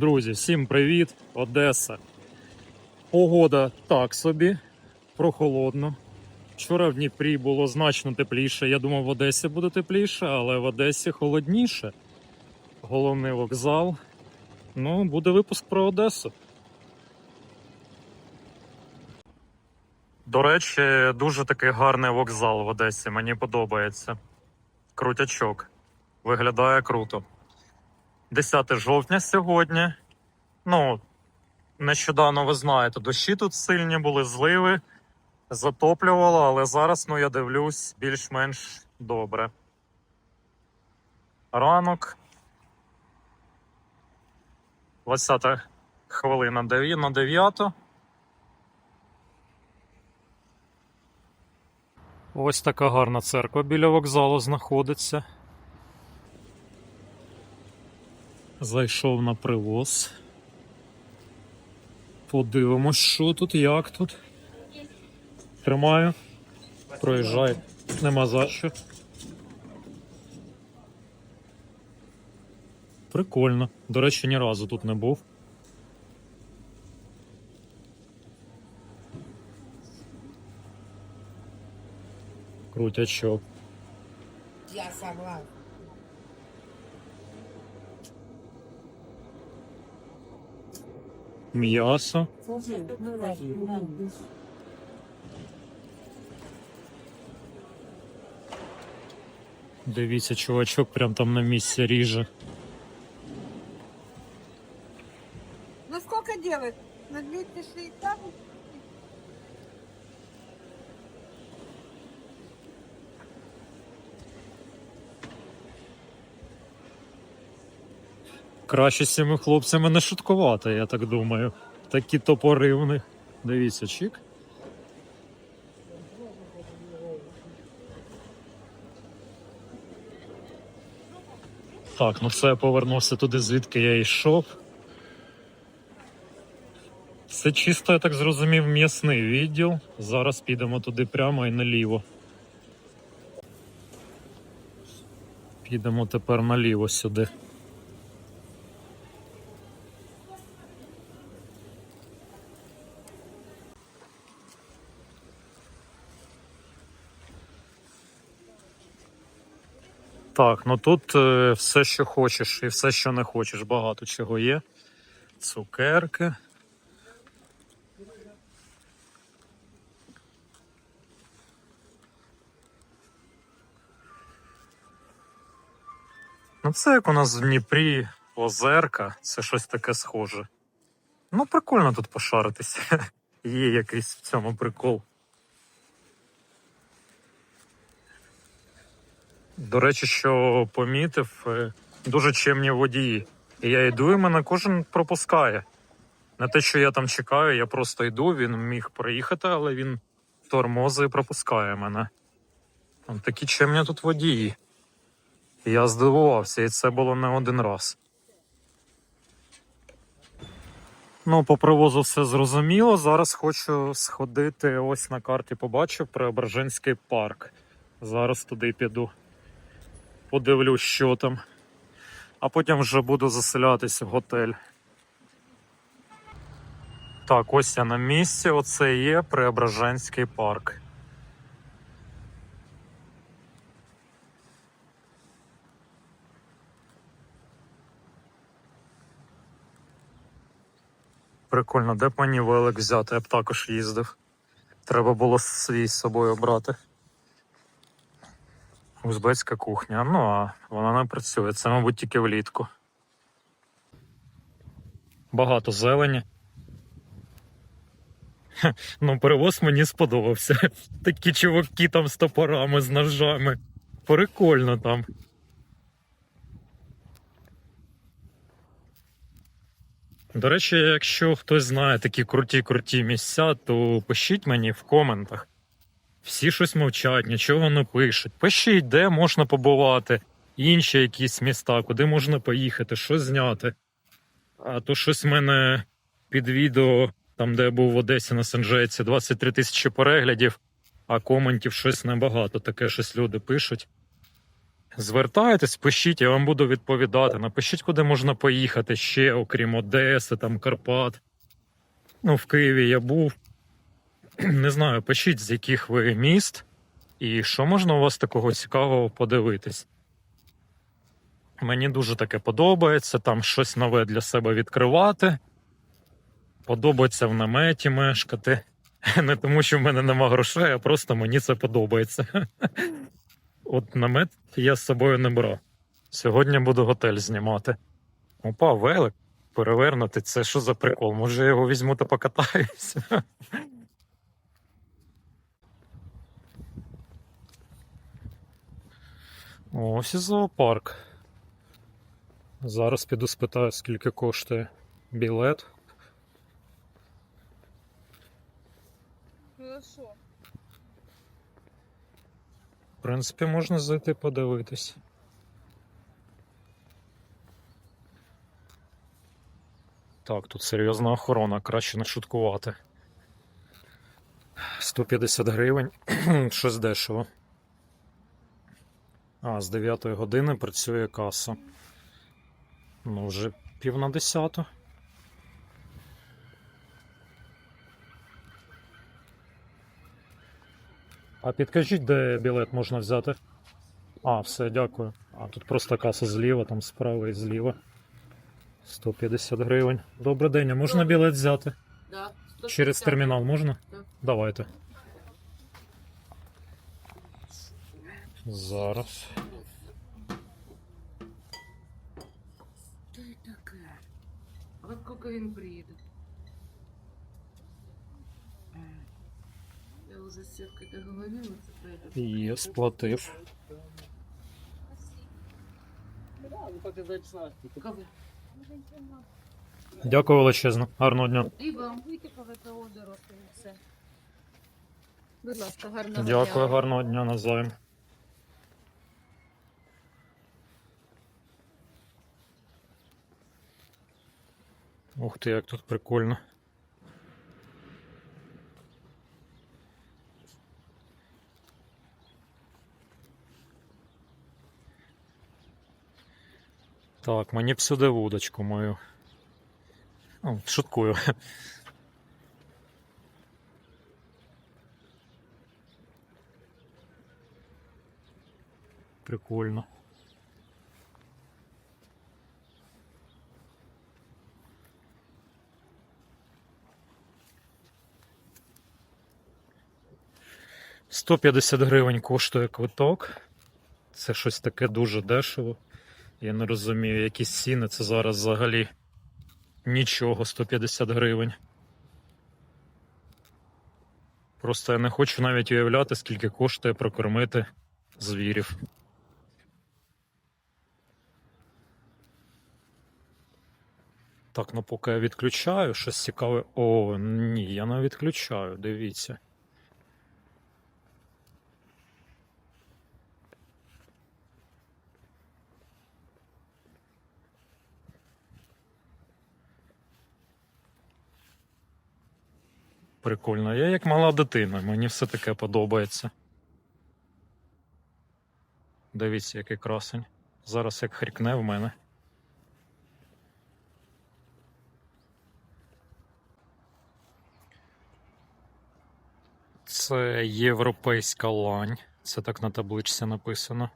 Друзі, всім привіт! Одеса. Погода так собі, прохолодно. Вчора в Дніпрі було значно тепліше. Я думав, в Одесі буде тепліше, але в Одесі холодніше. Головний вокзал. Ну, буде випуск про Одесу. До речі, дуже такий гарний вокзал в Одесі. Мені подобається. Крутячок. Виглядає круто. 10 жовтня сьогодні. Ну, нещодавно ви знаєте, дощі тут сильні були, зливи, затоплювало, але зараз, ну, я дивлюсь, більш-менш добре. Ранок. 20 хвилина на 9. Ось така гарна церква біля вокзалу знаходиться. Зайшов на привоз. Подивимось, що тут, як тут. Тримаю. Проїжджай. Нема за що. Прикольно. До речі, ні разу тут не був. Крутячок. Я согласна. М'ясо. Дивіться, чувачок прям там на місці ріже. Ну сколько делать? На 260? Краще з цими хлопцями не шуткувати, я так думаю. Такі топори в них. Дивіться, чик. Так, ну це я повернувся туди, звідки я йшов. Це чисто, я так зрозумів, м'ясний відділ. Зараз підемо туди прямо і наліво. Підемо тепер наліво сюди. Так, ну тут е, все, що хочеш, і все, що не хочеш, багато чого є. Цукерки. Ну, це як у нас в Дніпрі озерка, це щось таке схоже. Ну, прикольно тут пошаритися. Є якийсь в цьому прикол. До речі, що помітив, е, дуже чемні водії. І я йду, і мене кожен пропускає. Не те, що я там чекаю, я просто йду, він міг проїхати, але він тормозить і пропускає мене. От такі чемні тут водії. Я здивувався, і це було не один раз. Ну, по привозу все зрозуміло. Зараз хочу сходити. Ось на карті побачив Преображенський парк. Зараз туди піду подивлюсь, що там. А потім вже буду заселятися в готель. Так, ось я на місці. Оце є Преображенський парк. Прикольно, де б мені велик взяти, я б також їздив. Треба було свій з собою брати. Узбецька кухня. Ну, а вона не працює. Це, мабуть, тільки влітку. Багато зелені. Ну, перевоз мені сподобався. Такі чуваки там з топорами, з ножами. Прикольно там. До речі, якщо хтось знає такі круті-круті місця, то пишіть мені в коментах. Всі щось мовчать, нічого не пишуть. Пишіть, де можна побувати, інші якісь міста, куди можна поїхати, що зняти. А то щось в мене під відео, там де я був в Одесі на Санджеці, 23 тисячі переглядів, а коментів щось небагато. Таке щось люди пишуть. Звертайтесь, пишіть, я вам буду відповідати. Напишіть, куди можна поїхати ще, окрім Одеси, там Карпат. Ну, в Києві я був. Не знаю, пишіть, з яких ви міст і що можна у вас такого цікавого подивитись. Мені дуже таке подобається, там щось нове для себе відкривати. Подобається в наметі мешкати. Не тому, що в мене нема грошей, а просто мені це подобається. От намет я з собою не брав. Сьогодні буду готель знімати. Опа, велик перевернути. Це що за прикол? Може, я його візьму та покатаюся. Ось і зоопарк. Зараз піду спитаю, скільки коштує білет. Хорошо. В принципі, можна зайти подивитись. Так, тут серйозна охорона, краще не шуткувати. 150 гривень, щось дешево. А, з 9 години працює каса. Ну, вже пів на десяту. А підкажіть, де білет можна взяти? А, все, дякую. А тут просто каса зліва, там справа і зліва. 150 гривень. Добрий день, а можна білет взяти? Да. Через термінал можна? Так. Давайте. Зараз. Что это такое? Во сколько він приїде? Я уже з Севкой договорилась, про это. Є, сплатив. Кого? Дякую величезно. Гарного дня. І вам. Вийти по ВПО дорослі все. Будь ласка, гарного Дякую, дня. гарного дня навзаєм. Ух ти, як тут прикольно. Так, мені б сюди вудочку мою. Ну, шуткую. Прикольно. Сто п'ятдесят гривень коштує квиток. Це щось таке дуже дешево. Я не розумію, які ціни це зараз взагалі нічого 150 гривень. Просто я не хочу навіть уявляти, скільки коштує прокормити звірів. Так, ну поки я відключаю, щось цікаве. О, ні, я не відключаю, дивіться. Прикольно. Я як мала дитина, мені все таке подобається. Дивіться, який красень. Зараз як хрікне в мене. Це європейська лань. Це так на табличці написано.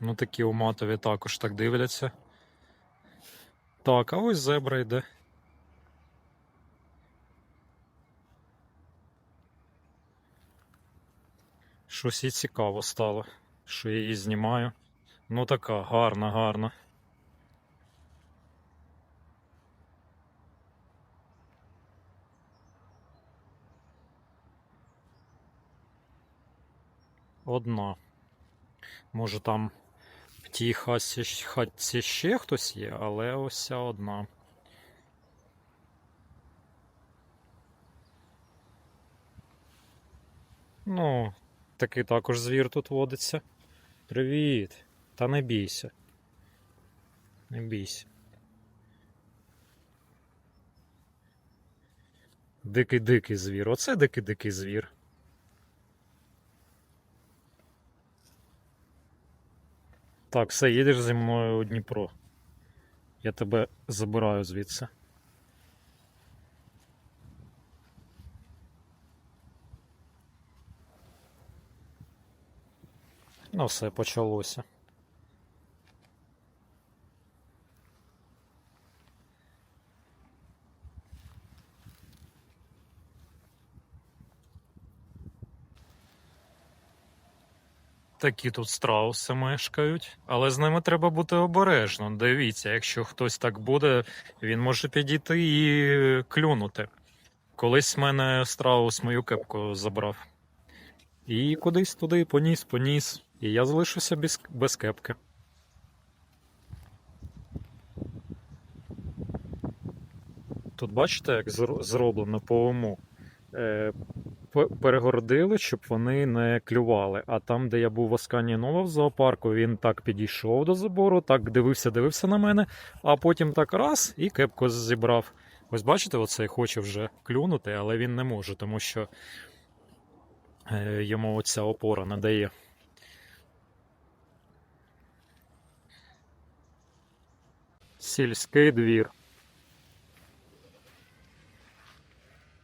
Ну, такі у матові також так дивляться. Так, а ось зебра йде. Щось їй цікаво стало, що я її знімаю. Ну така гарна, гарна. Одна. Може там в тій хатці, хатці ще хтось є, але ось одна. Ну, такий також звір тут водиться. Привіт. Та не бійся. Не бійся. Дикий дикий звір. Оце дикий дикий звір. Так, все, їдеш зі мною у Дніпро. Я тебе забираю звідси. Ну, все, почалося. Такі тут страуси мешкають, але з ними треба бути обережно. Дивіться, якщо хтось так буде, він може підійти і клюнути. Колись в мене страус мою кепку забрав. І кудись туди поніс, поніс. І я залишився без, без кепки. Тут бачите, як зроблено по уму. Е, перегородили, щоб вони не клювали. А там, де я був останній нова в зоопарку, він так підійшов до забору, так дивився, дивився на мене, а потім так раз і кепку зібрав. Ось бачите, оцей хоче вже клюнути, але він не може, тому що е, йому оця опора не Сільський двір.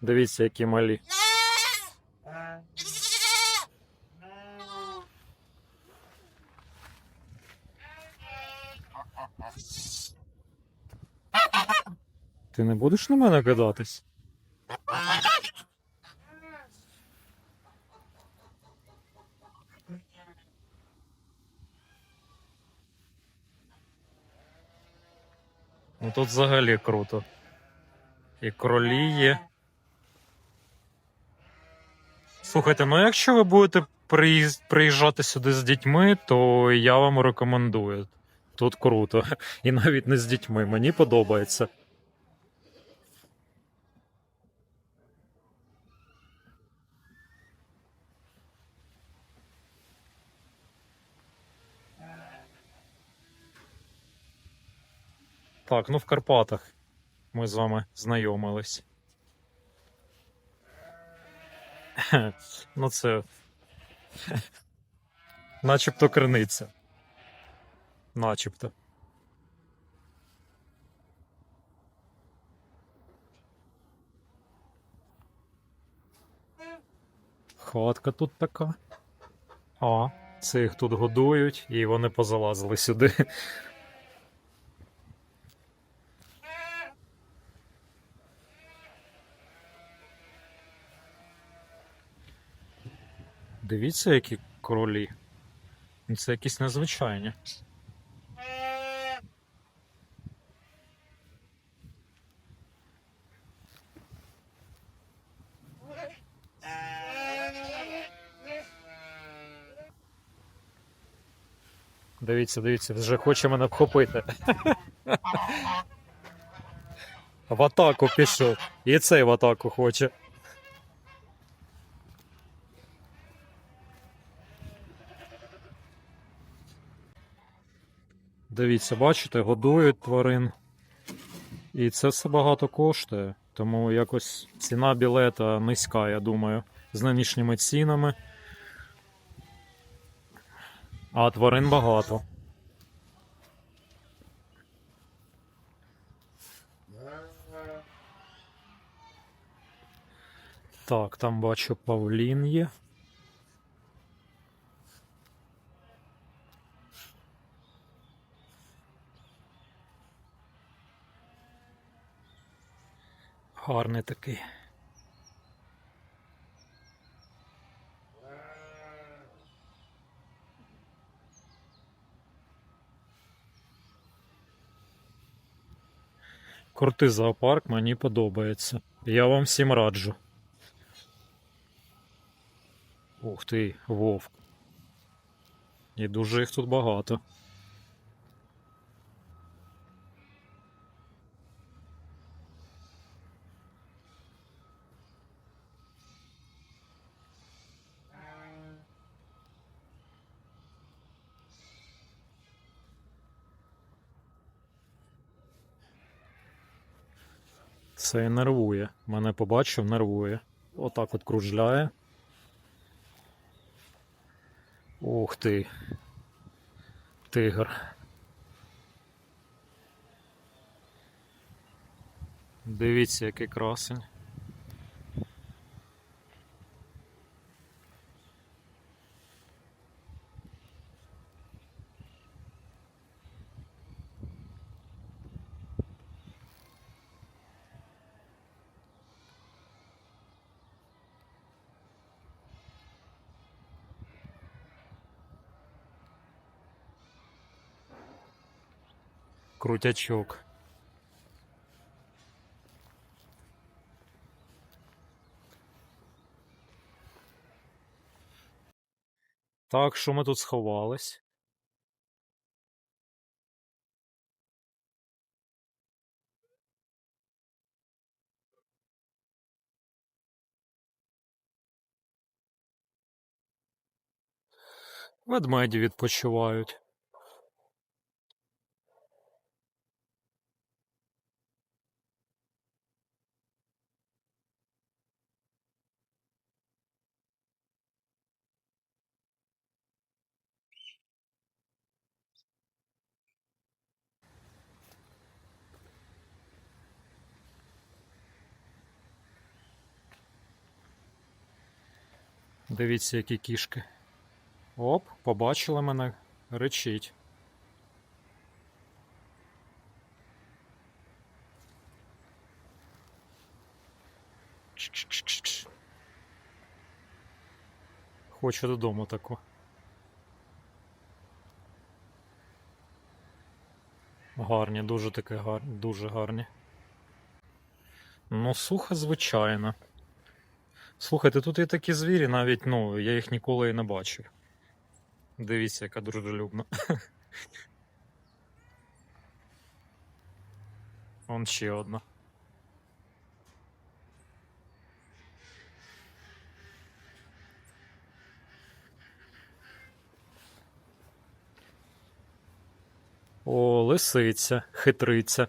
Дивіться, які малі. Ти не будеш на мене кидатись? Ну тут взагалі круто. І кролі є. Слухайте, ну якщо ви будете приїжджати сюди з дітьми, то я вам рекомендую. Тут круто. І навіть не з дітьми. Мені подобається. Так, ну в Карпатах ми з вами знайомились. Ну це. Начебто криниця. Начебто. Хатка тут така. А, це їх тут годують, і вони позалазили сюди. Дивіться, які кролі. Ну, Це якісь незвичайні. Дивіться, дивіться, вже хоче мене вхопити. В атаку пішов. І цей в атаку хоче. Дивіться, бачите, годують тварин. І це все багато коштує. Тому якось ціна білета низька, я думаю, з нинішніми цінами. А тварин багато. Так, там бачу Павлін є. Гарний такий. Крутий зоопарк, мені подобається. Я вам всім раджу. Ух ти, вовк. І дуже їх тут багато. Це і нервує. Мене побачив, нервує. Отак от кружляє. Ух ти. Тигр. Дивіться, який красень. Крутячок. Так, що ми тут сховались? Ведмеді відпочивають. Дивіться, які кішки. Оп, побачили мене, речить. Хоче додому таку. Гарні, дуже таке гарні, дуже гарні. Ну, сухо, звичайно. Слухайте, тут є такі звірі, навіть ну, я їх ніколи і не бачив. Дивіться, яка дружелюбна. Вон ще одна. О, лисиця, хитриця.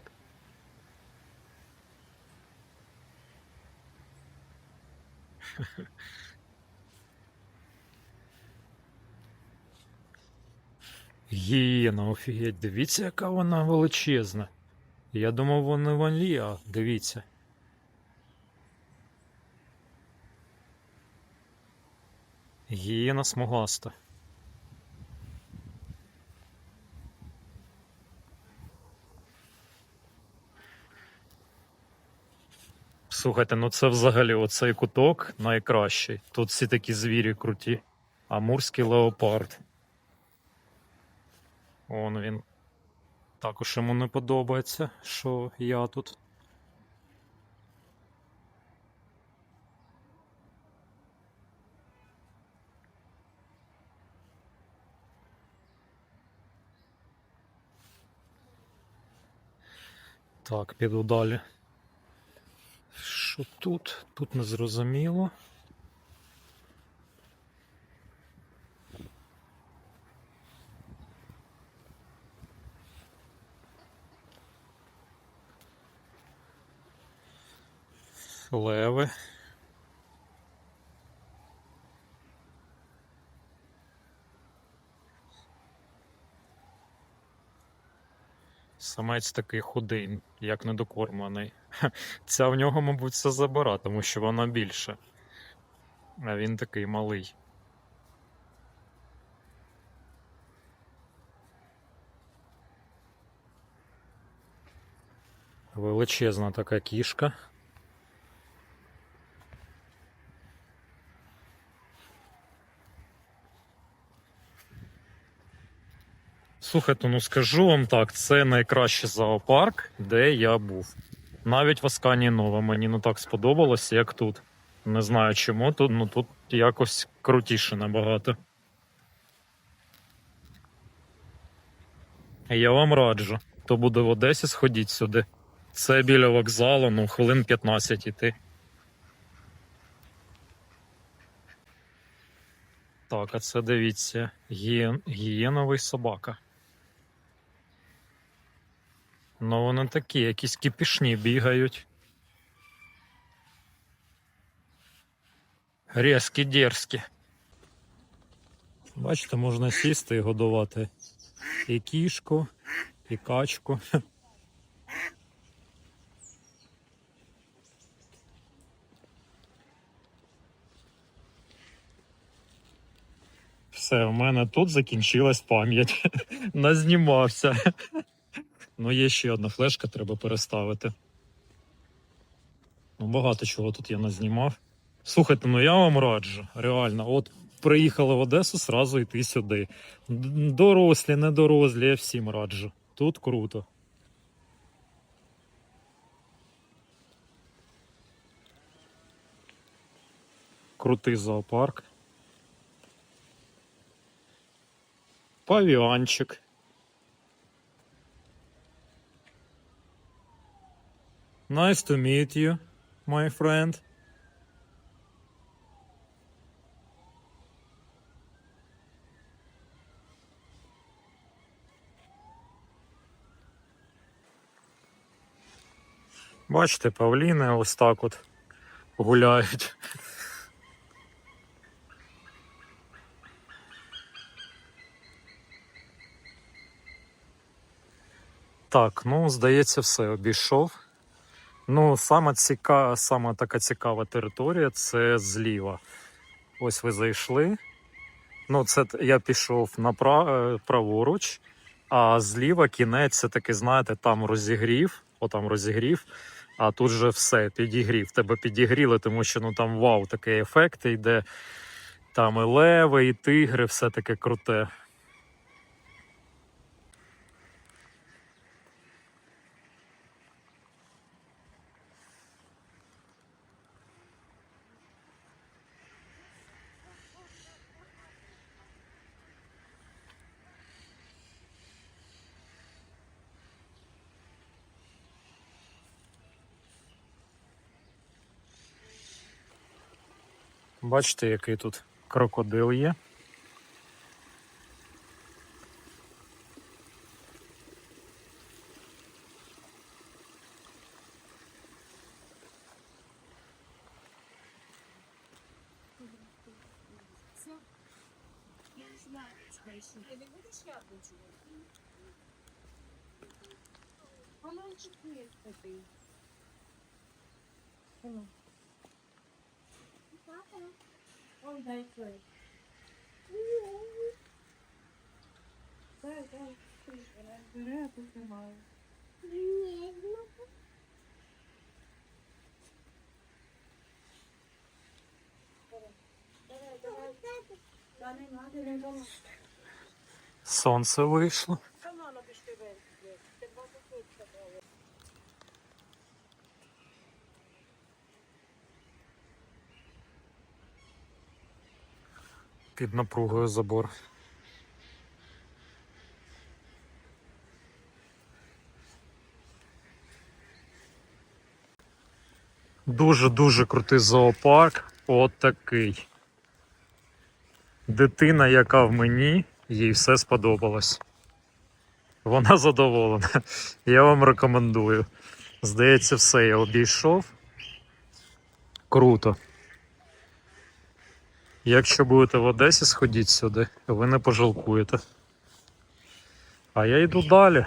Гієна, офігеть, дивіться, яка вона величезна. Я думав, вони валі, а дивіться. Гієна смугаста. Слухайте, ну це взагалі оцей куток найкращий. Тут всі такі звірі круті. Амурський леопард. Он він. Також йому не подобається, що я тут. Так, піду далі. Що тут? Тут не зрозуміло. Леви. Самець такий худий, як недокормлений. Ця в нього, мабуть, все забира, тому що вона більша. А він такий малий. Величезна така кішка. Слухайте, ну скажу вам так, це найкращий зоопарк, де я був. Навіть в Аскані Нова мені не так сподобалося, як тут. Не знаю чому тут, ну тут якось крутіше набагато. Я вам раджу, хто буде в Одесі, сходіть сюди. Це біля вокзалу, ну, хвилин 15 іти. Так, а це дивіться, гієн, гієновий собака. Ну, вони такі, якісь кипішні бігають. Резкі, дерзкі. Бачите, можна сісти і годувати і кішку, і качку. Все, у мене тут закінчилась пам'ять. Назнімався. Ну, є ще одна флешка, треба переставити. Ну, багато чого тут я назнімав. Слухайте, ну я вам раджу, реально, от приїхали в Одесу, сразу йти сюди. Дорослі, недорослі, я всім раджу. Тут круто. Крутий зоопарк. Павіанчик. Nice to meet you, my friend. Бачите, павліни ось так от гуляють. Так, ну, здається, все обійшов. Ну, сама, ціка... сама така цікава територія це зліва. Ось ви зайшли. Ну, це я пішов напра... е, праворуч, а зліва кінець це таки, знаєте, там розігрів, отам розігрів, а тут же все, підігрів. Тебе підігріли, тому що ну там вау, такий ефект йде. Там і леви, і тигри, все таке круте. Бачите, який тут крокодил є. Сонце вийшло. Під напругою забор. Дуже-дуже крутий зоопарк. От такий. Дитина, яка в мені, їй все сподобалось. Вона задоволена. Я вам рекомендую. Здається, все я обійшов. Круто. Якщо будете в Одесі, сходіть сюди, ви не пожалкуєте. А я йду далі.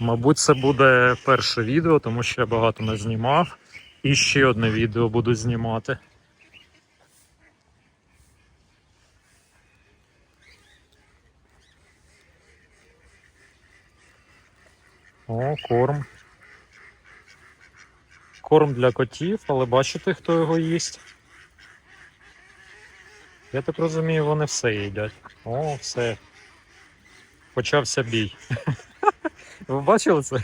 Мабуть, це буде перше відео, тому що я багато не знімав. І ще одне відео буду знімати. О, корм. Корм для котів, але бачите, хто його їсть? Я так розумію, вони все їдять. О, все. Почався бій. Ви бачили це?